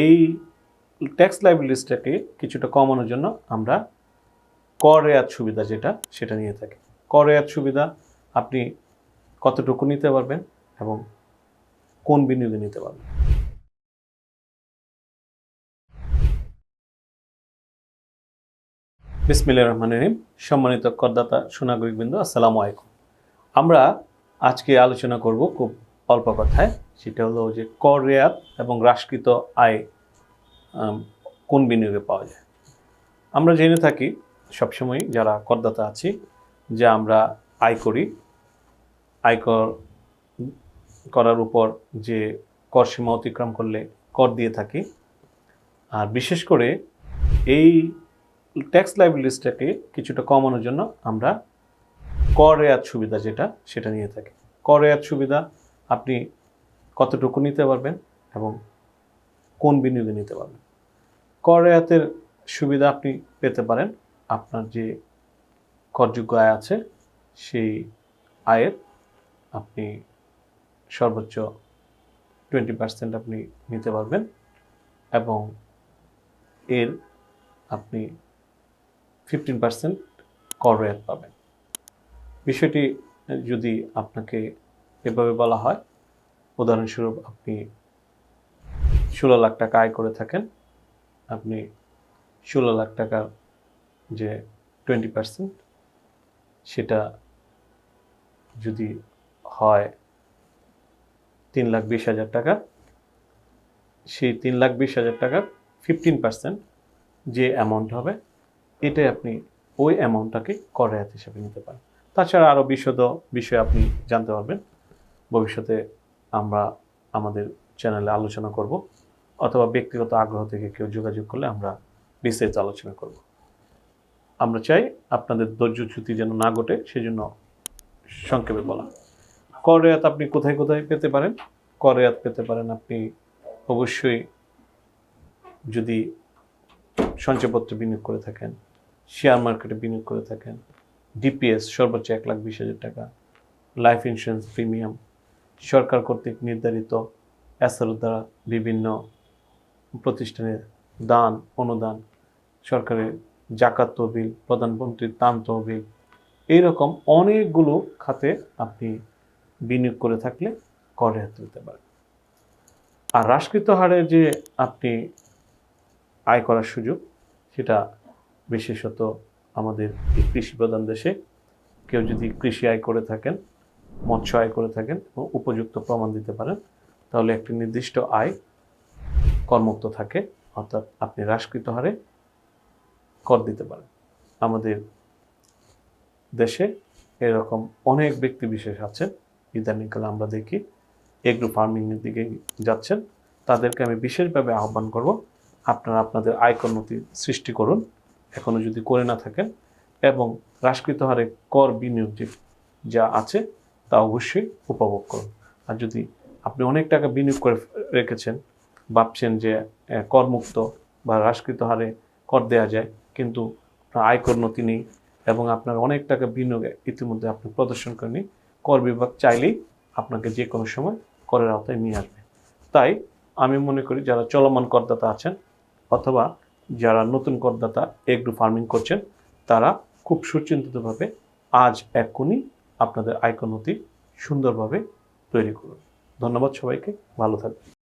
এই ট্যাক্স লাইবিলিটিসটাকে কিছুটা কমানোর জন্য আমরা কর রেয়াত সুবিধা যেটা, সেটা নিয়ে থাকি। কর রেয়াত সুবিধা আপনি কতটুকু নিতে পারবেন এবং কোন বিনিয়োগে নিতে পারবেন? বিসমিল্লাহির রহমানির রহিম। সম্মানিত করদাতা সুনাগরিকবৃন্দ, আসসালামু আলাইকুম। আমরা আজকে আলোচনা করব খুব অল্প কথায়, সেটা হলো যে কর রেয়াত এবং হ্রাসকৃত আয় কোন বিনিয়োগে পাওয়া যায়। আমরা জেনে থাকি সবসময় যারা করদাতা আছি যে আমরা আয় করি। আয়কর করার উপর যে কর সীমা অতিক্রম করলে কর দিয়ে থাকি। আর বিশেষ করে এই ট্যাক্স লাইবিলিটিসটাকে কিছুটা কমানোর জন্য আমরা কর রেয়াত সুবিধা যেটা, সেটা নিয়ে থাকি। কর রেয়াত সুবিধা আপনি কতটুকু নিতে পারবেন এবং কোন বিনিয়োগে নিতে পারবেন। কর রেয়াতের সুবিধা আপনি পেতে পারেন। আপনার যে করযোগ্য আয় আছে, সেই আয়ের আপনি সর্বোচ্চ টোয়েন্টি পার্সেন্ট আপনি নিতে পারবেন এবং এর আপনি ফিফটিন পার্সেন্ট কর রেয়াত পাবেন। বিষয়টি যদি আপনাকে এভাবে বলা হয়। উদাহরণস্বরূপ আপনি ষোলো লাখ টাকা আয় করে থাকেন। আপনি ষোলো লাখ টাকার যে টোয়েন্টি পার্সেন্ট সেটা যদি হয় তিন লাখ বিশ হাজার টাকা, সেই তিন লাখ বিশ হাজার টাকার ফিফটিন পার্সেন্ট যে অ্যামাউন্ট হবে, এটাই আপনি ওই অ্যামাউন্টটাকে কর রেয়াত হিসেবে নিতে পারেন। তাছাড়া আরও বিশদ বিষয়ে আপনি জানতে পারবেন। ভবিষ্যতে আমরা আমাদের চ্যানেলে আলোচনা করব, অথবা ব্যক্তিগত আগ্রহ থেকে কেউ যোগাযোগ করলে আমরা বিস্তারিত আলোচনা করব। আমরা চাই আপনাদের ধৈর্যচ্যুতি যেন না ঘটে, সেজন্য সংক্ষেপে বলা। কর রেয়াত আপনি কোথায় কোথায় পেতে পারেন? কর রেয়াত পেতে পারেন আপনি অবশ্যই যদি সঞ্চয়পত্রে বিনিয়োগ করে থাকেন শেয়ার মার্কেটে বিনিয়োগ করে থাকেন ডিপিএস সর্বোচ্চ এক লাখ বিশ হাজার টাকা লাইফ ইন্স্যুরেন্স প্রিমিয়াম সরকার কর্তৃক নির্ধারিত এসআরও দ্বারা বিভিন্ন প্রতিষ্ঠানের দান, অনুদান, সরকারের জাকাত তহবিল, প্রধানমন্ত্রীর দান তহবিল, এইরকম অনেকগুলো খাতে আপনি বিনিয়োগ করে থাকলে কর রেহাত দিতে পারেন। আর হ্রাসকৃত হারে যে আপনি আয় করার সুযোগ, সেটা বিশেষত আমাদের কৃষি প্রধান দেশে, কেউ যদি কৃষি আয় করে থাকেন মৎস্য আয় করে থাকেন এবং উপযুক্ত প্রমাণ দিতে পারেন, তাহলে একটি নির্দিষ্ট আয় করমুক্ত থাকে, অর্থাৎ আপনি হ্রাসকৃত হারে কর দিতে পারেন। আমাদের দেশে এরকম অনেক ব্যক্তি বিশেষ আছেন, ইদানিংকালে আমরা দেখি এগ্রো ফার্মিংয়ের দিকে যাচ্ছেন, তাদেরকে আমি বিশেষভাবে আহ্বান করব, আপনারা আপনাদের আয়কর নথি সৃষ্টি করুন এখনও যদি করে না থাকেন, এবং হ্রাসকৃত হারে কর বিনিয়োগ যা আছে তা অবশ্যই উপভোগ করুন। আর যদি আপনি অনেক টাকা বিনিয়োগ করে রেখেছেন, ভাবছেন যে করমুক্ত বা হ্রাসকৃত হারে কর দেওয়া যায়, কিন্তু আয়কর নথি নেই এবং আপনার অনেক টাকা বিনিয়োগে ইতিমধ্যে আপনি প্রদর্শন করেনি কর বিভাগ চাইলেই আপনাকে যে কোনো সময় করের আওতায় নিয়ে আসবে। তাই আমি মনে করি যারা চলমান করদাতা আছেন অথবা যারা নতুন করদাতা এগ্রো ফার্মিং করছেন, তারা খুব সুচিন্তিতভাবে আজ এক্ষুনি আপনাদের আয়কর নথি সুন্দরভাবে তৈরি করুন। ধন্যবাদ সবাইকে। ভালো থাকবেন।